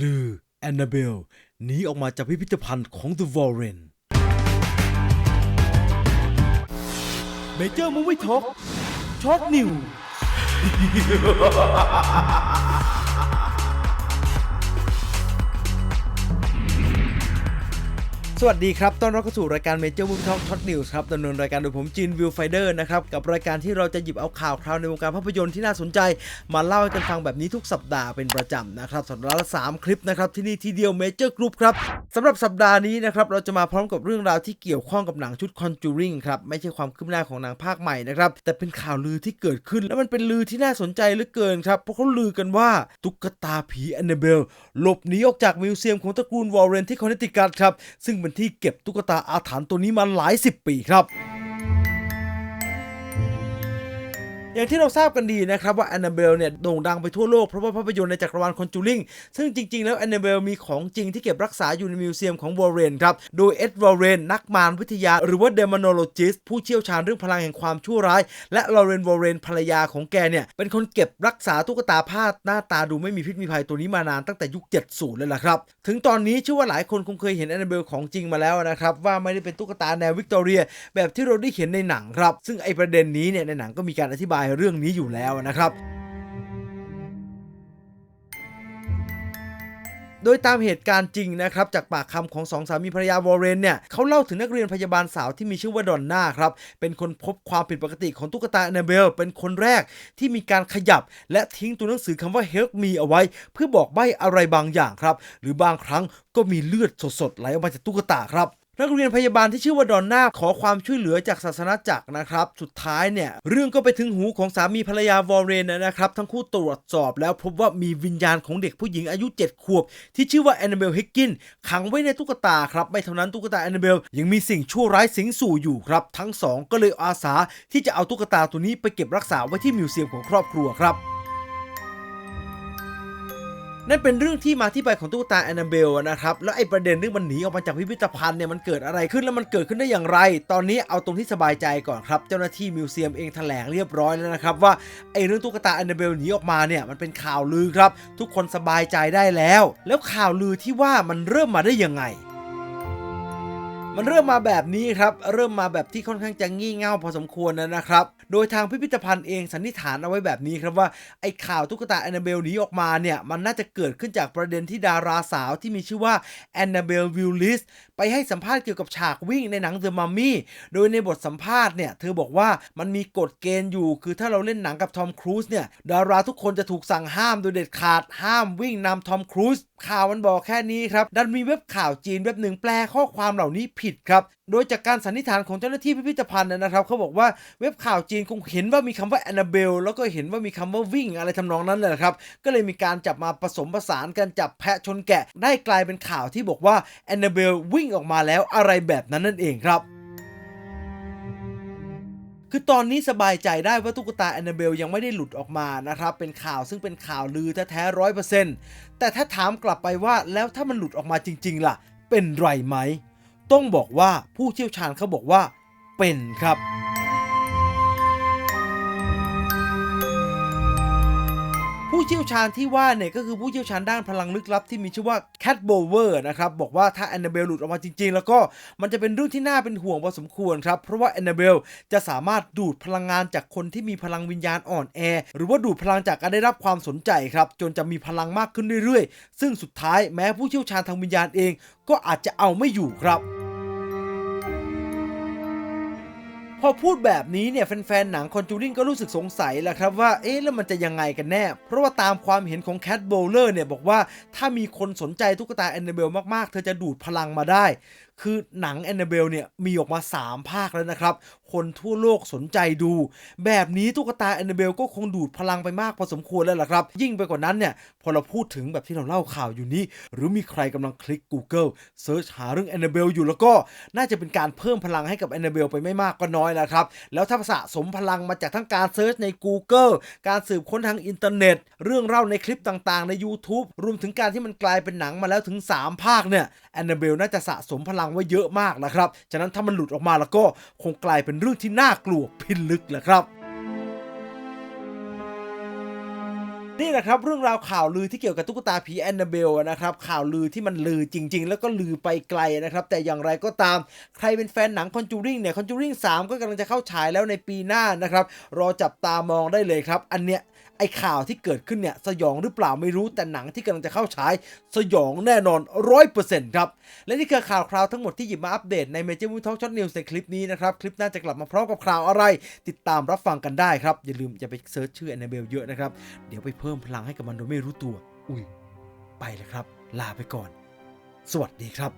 ลือ แอนนาเบลหนีออกมาจากพิพิธภัณฑ์ของ The Warren เมเจอร์มูวี่ท็อกช็อกนิว วัสดีครับ ต้อนรับเข้าสู่รายการ Major Movie Talk Hot News ครับดำเนินรายการโดยผมจินวิวไฟเดอร์นะครับ กับรายการที่เราจะหยิบเอาข่าวคราวในวงการภาพยนตร์ที่น่าสนใจ มาเล่าให้กันฟังแบบนี้ทุกสัปดาห์เป็นประจำนะครับสัปดาห์ละ3คลิปนะครับ ที่นี่ทีเดียว Major Group ครับสำหรับสัปดาห์นี้นะครับเราจะมาพร้อมกับเรื่องราวที่เกี่ยวข้องกับหนังชุด Conjuring ครับไม่ใช่ความคืบหน้าของหนังภาคใหม่นะครับแต่เป็นข่าวลือที่เกิดขึ้น แล้วมันเป็นลือที่น่าสนใจเหลือเกินครับเพราะเขาลือกันว่าตุ๊กตาผีแอนนาเบลหลบหนีออกจากมิวเซียมของตระกูลวอร์เรนที่คอนเนตทิคัตครับซึ่งเป็นที่เก็บตุ๊กตาอาถรรพ์ตัวนี้มาหลายสิบปีครับ อย่างที่เราทราบกันดีนะครับว่าแอนนาเบลเนี่ยโด่งดังไปทั่วโลกเพราะว่าภาพยนตร์ในจักรวาลคอนจูริงซึ่งจริง ๆ แล้วแอนนาเบลมีของจริงที่เก็บรักษาอยู่ในมิวเซียมของวอร์เรนครับโดยเอ็ดวอร์เรนนักมารวิทยา หรือว่าเดมอนโลจิสผู้เชี่ยวชาญเรื่องพลังแห่งความชั่วร้าย และลอเรนวอร์เรนภรรยาของแกเนี่ยเป็นคนเก็บรักษาตุ๊กตาผ้าหน้าตาดูไม่มีพิษมีภัยตัวนี้มานานตั้งแต่ยุค 70 เลยล่ะครับ ถึงตอนนี้เชื่อว่าหลายคนคงเคยเห็นแอนนาเบลของจริงมาแล้วนะครับ ว่าไม่ได้เป็นตุ๊กตาแนววิกตอเรียแบบที่เราได้เห็นในหนังครับ ซึ่งไอประเด็นนี้เนี่ยในหนังก็มีการอธิบายเรื่องนี้อยู่แล้วนะครับ โดยตามเหตุการณ์จริงนะครับ จากปากคำของสองสามีภรรยาวอร์เรนเนี่ยเขาเล่าถึงนักเรียนพยาบาลสาวที่มีชื่อว่าดอนน่าครับ เป็นคนพบความผิดปกติของตุ๊กตาแอนนาเบล เป็นคนแรกที่มีการขยับ และทิ้งตัวหนังสือคำว่า help me เอาไว้ เพื่อบอกใบ้อะไรบางอย่างครับ หรือบางครั้งก็มีเลือดสดๆไหลออกมาจากตุ๊กตาครับ นักเรียนพยาบาลที่ชื่อว่าดอนน่าขอความช่วยเหลือจากศาสนาจักรนะครับ สุดท้ายเนี่ย เรื่องก็ไปถึงหูของสามีภรรยาวอร์เรนนะครับ ทั้งคู่ตรวจสอบแล้วพบว่ามีวิญญาณของเด็กผู้หญิงอายุ 7 ขวบ ที่ชื่อว่าแอนนาเบลฮิกกินขังไว้ในตุ๊กตาครับ ไม่เท่านั้นตุ๊กตาแอนนาเบลยังมีสิ่งชั่วร้ายสิงสู่อยู่ครับ ทั้งสองก็เลยอาสาที่จะเอาตุ๊กตาตัวนี้ไปเก็บรักษาไว้ที่มิวเซียมของครอบครัวครับ นั่นเป็นเรื่องที่มาที่ไปของตุ๊กตาแอนนาเบลนะครับ แล้วไอ้ประเด็นเรื่องมันหนีออกมาจากพิพิธภัณฑ์เนี่ยมันเกิดอะไรขึ้นแล้วมันเกิดขึ้นได้อย่างไร ตอนนี้เอาตรงที่สบายใจก่อนครับ เจ้าหน้าที่มิวเซียมเองแถลงเรียบร้อยแล้วนะครับว่าไอ้เรื่องตุ๊กตาแอนนาเบลหนีออกมาเนี่ยมันเป็นข่าวลือครับ ทุกคนสบายใจได้แล้ว แล้วข่าวลือที่ว่ามันเริ่มมาได้ยังไง มันเริ่มมาแบบนี้ครับ เริ่มมาแบบที่ค่อนข้างจะงี่เง่าพอสมควรนะนะครับ โดยทางพิพิธภัณฑ์เองสันนิษฐานเอาไว้แบบนี้ครับว่าไอ้ข่าวตุ๊กตาแอนนาเบลนี้ออกมาเนี่ย มันน่าจะเกิดขึ้นจากประเด็นที่ดาราสาวที่มีชื่อว่าแอนนาเบลวิลลิสไปให้สัมภาษณ์เกี่ยวกับฉากวิ่งในหนัง The Mummy โดยในบทสัมภาษณ์เนี่ยเธอบอกว่ามันมีกฎเกณฑ์อยู่ คือถ้าเราเล่นหนังกับทอมครูซเนี่ยดาราทุกคนจะถูกสั่งห้ามโดยเด็ดขาดห้ามวิ่งนำทอมครูซข่าวมันบอกแค่นี้ครับดันมีเว็บข่าวจีนเว็บหนึ่งแปลข้อความเหล่านี้ผิดครับ โดยจากการสันนิษฐานของเจ้าหน้าที่พิพิธภัณฑ์นะครับเขาบอกว่าเว็บข่าวจีนคงเห็นว่ามีคำว่าแอนนาเบลแล้วก็เห็นว่ามีคำว่าวิ่งอะไรทำนองนั้นเลยครับ ก็เลยมีการจับมาผสมผสานกันจับแพะชนแกะ ได้กลายเป็นข่าวที่บอกว่าแอนนาเบลวิ่งออกมาแล้วอะไรแบบนั้นนั่นเองครับคือตอนนี้สบายใจได้ว่าตุ๊กตาแอนนาเบลยังไม่ได้หลุดออกมานะครับ เป็นข่าวซึ่งเป็นข่าวลือแท้ๆร้อยเปอร์เซ็นต์แต่ถ้าถามกลับไปว่าแล้วถ้ามันหลุดออกมาจริง ๆ ล่ะ เป็นไรไหม ต้องบอกว่าผู้เชี่ยวชาญเขาบอกว่าเป็นครับ เชี่ยวชาญที่ว่าเนี่ยก็คือผู้เชี่ยวชาญด้านพลังลึกลับที่มีชื่อว่าแคทโบเวอร์นะครับบอกว่าถ้าแอนนาเบลหลุดออกมาจริงๆ แล้วก็มันจะเป็นเรื่องที่น่าเป็นห่วงพอสมควรครับ เพราะว่าแอนนาเบลจะสามารถดูดพลังงานจากคนที่มีพลังวิญญาณอ่อนแอ หรือว่าดูดพลังจากการได้รับความสนใจครับ จนจะมีพลังมากขึ้นเรื่อยๆ ซึ่งสุดท้ายแม้ผู้เชี่ยวชาญทางวิญญาณเอง ก็อาจจะเอาไม่อยู่ครับ พอพูดแบบนี้เนี่ยแฟนๆหนังคอนจูริงก็รู้สึกสงสัยแหละครับว่าเอ๊ะแล้วมันจะยังไงกันแน่ เพราะว่าตามความเห็นของแคทโบเลอร์เนี่ยบอกว่าถ้ามีคนสนใจตุ๊กตาแอนนาเบลมากๆ เธอจะดูดพลังมาได้คือหนังแอนนาเบลเนี่ยมีออกมา 3 ภาคแล้วนะครับ คนทั่วโลกสนใจดู แบบนี้ตุ๊กตาแอนนาเบลก็คงดูดพลังไปมากพอสมควรแล้วล่ะครับ ยิ่งไปกว่านั้นเนี่ย พอเราพูดถึงแบบที่เราเล่าข่าวอยู่นี้ หรือมีใครกำลังคลิก Google เซิร์ชหาเรื่องแอนนาเบลอยู่แล้วก็น่าจะเป็นการเพิ่มพลังให้กับแอนนาเบลไปไม่มากก็น้อยแล้วครับ แล้วถ้าสะสมพลังมาจากทั้งการเซิร์ชใน Google การสืบค้นทางอินเทอร์เน็ต เรื่องเล่าในคลิปต่างๆ ใน YouTube รวมถึงการที่มันกลายเป็นหนังมาแล้วถึง 3 ภาคเนี่ยแอนนาเบลน่าจะสะสมพลังไว้เยอะมากนะครับ ฉะนั้นถ้ามันหลุดออกมาแล้วก็คงกลายเป็นเรื่องที่น่ากลัวพินลึกแหละครับนี่แหละครับเรื่องราวข่าวลือที่เกี่ยวกับตุ๊กตาผีแอนนาเบลนะครับข่าวลือที่มันลือจริง ๆ แล้วก็ลือไปไกลนะครับแต่อย่างไรก็ตามใครเป็นแฟนหนังคอนจูริงเนี่ยคอนจูริง3ก็กำลังจะเข้าฉายแล้วในปีหน้านะครับรอจับตามองได้เลยครับ อันเนี้ยไอข่าวที่เกิดขึ้นเนี่ยสยองหรือเปล่าไม่รู้แต่หนังที่กำลังจะเข้าฉายสยองแน่นอน100%ครับ และนี่คือข่าวคราวทั้งหมดที่หยิบมาอัปเดตใน Major Movie Talk Shot News ในคลิปนี้นะครับ คลิปหน้าจะกลับมาพร้อมกับข่าวอะไร ติดตามรับฟังกันได้ครับ อย่าลืมอย่าไปเซิร์ชชื่อแอนนาเบลเยอะนะครับ เดี๋ยวไปเพิ่มพลังให้กับมันโดยไม่รู้ตัว อุ้ยไปเลยครับ ลาไปก่อน สวัสดีครับ